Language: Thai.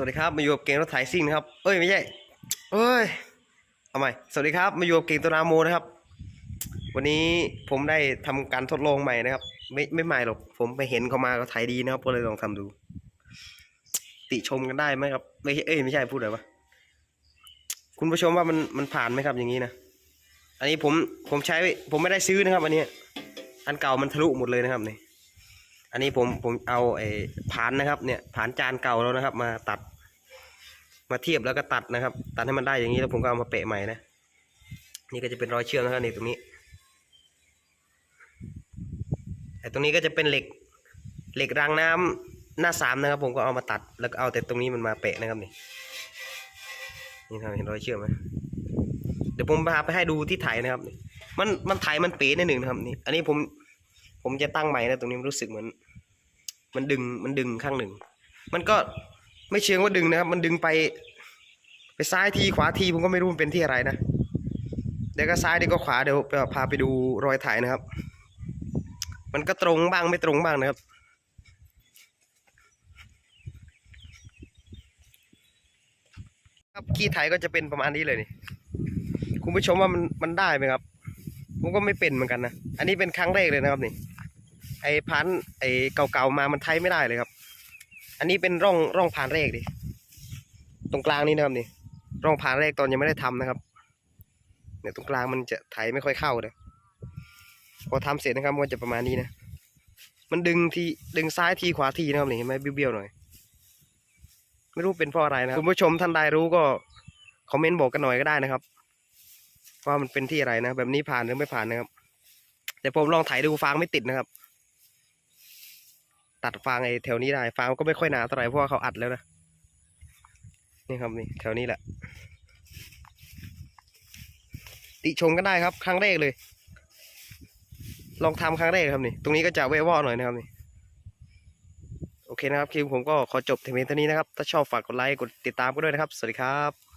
สวัสดีครับมาอยู่กับเก่งรถไถซิ่งนะครับ เอ้ยไม่ใช่เอ้ยเอาใหม่สวัสดีครับมาอยู่กับเก่งตัวนาโมนะครับ วันนี้ผมได้ทำการทดลองใหม่นะครับ ไม่ไม่ใหม่หรอกผมไปเห็นเขามาก็ไถดีนะครับก็เลยลองทำดู ติชมกันได้ไหมครับไม่ใช่เอ้ยไม่ใช่พูดอะไรวะคุณผู้ชมว่ามันมันผ่านไหมครับอย่างนี้นะอันนี้ผมผมใช้ผมไม่ได้ซื้อนะครับ อันนี้อันเก่ามันทะลุหมดเลยนะครับนี่อันนี้ผมผมเอาไอ้ผานนะครับเนี่ยผานจานเก่าแล้วนะครับ มาตัด มาเทียบแล้วก็ตัดนะครับ ตัดให้มันได้อย่างนี้แล้วผมก็เอามาเปะใหม่นะ นี่ก็จะเป็นรอยเชื่อมนะครับนี่ตรงนี้ไอ้ตรงนี้ก็จะเป็นเหล็กเหล็กรางน้ำหน้าสามนะครับ ผมก็เอามาตัดแล้วก็เอาแต่ตรงนี้มันมาเปะนะครับนี่นี่ครับเห็นรอยเชื่อมไหมเดี๋ยวผมพาไปให้ดูที่ไถนะครับนี่มันมันไถมันเป๋นิดหนึ่งนะครับนี่อันนี้ผมผมจะตั้งใหม่นะตรงนี้มันรู้สึกเหมือน มันดึงมันดึงข้างหนึ่ง มันก็ ไม่เชิงว่าดึงนะครับมันดึงไป ไปซ้ายทีขวาทีผมก็ไม่รู้มันเป็นที่อะไรนะเดี๋ยวก็ซ้ายเดี๋ยวก็ขวาเดี๋ยวพาไปดูรอยถ่ายนะครับ มันก็ตรงบ้างไม่ตรงบ้างนะครับครับขี้ไถก็จะเป็นประมาณนี้เลยนี่คุณผู้ชมว่ามันมันได้ไหมครับผมก็ไม่เป็นเหมือนกันนะ อันนี้เป็นครั้งแรกเลยนะครับนี่ ไอ้พันธ์ไอ้เก่าๆมามันไทยไม่ได้เลยครับ อันนี้เป็นร่องร่องผ่านแรกดิ ตรงกลางนี้นะครับนี่ ร่องผ่านแรกตอนยังไม่ได้ทำนะครับเนี่ยตรงกลางมันจะไถไม่ค่อยเข้าเลยพอทำเสร็จนะครับมันจะประมาณนี้นะ มันดึงทีดึงซ้ายทีขวาทีนะครับนี่เห็นไหมเบี้ยวๆหน่อย ไม่รู้เป็นเพราะอะไรนะค,รคุณผู้ชมท่านใดรู้ก็คอมเมนต์บอกกันหน่อยก็ได้นะครับว่ามันเป็นที่อะไรนะแบบนี้ผ่านหรือไม่ผ่านนะครับแต่ผมลองถ่ายดูฟางไม่ติดนะครับ ตัดฟางไอ้แถวนี้ได้ ฟางก็ไม่ค่อยหนาเท่าไหร่เพราะว่าเขาอัดแล้วนะนี่ครับนี่แถวนี้แหละ ติชมกันได้ครับ ครั้งแรกเลย ลองทำครั้งแรกครับนี่ ตรงนี้ก็จะเววอหน่อยนะครับนี่โอเคนะครับคลิปผมก็ขอจบเพียงเท่านี้นะครับ ถ้าชอบฝากกดไลค์กดติดตามก็ด้วยนะครับ สวัสดีครับ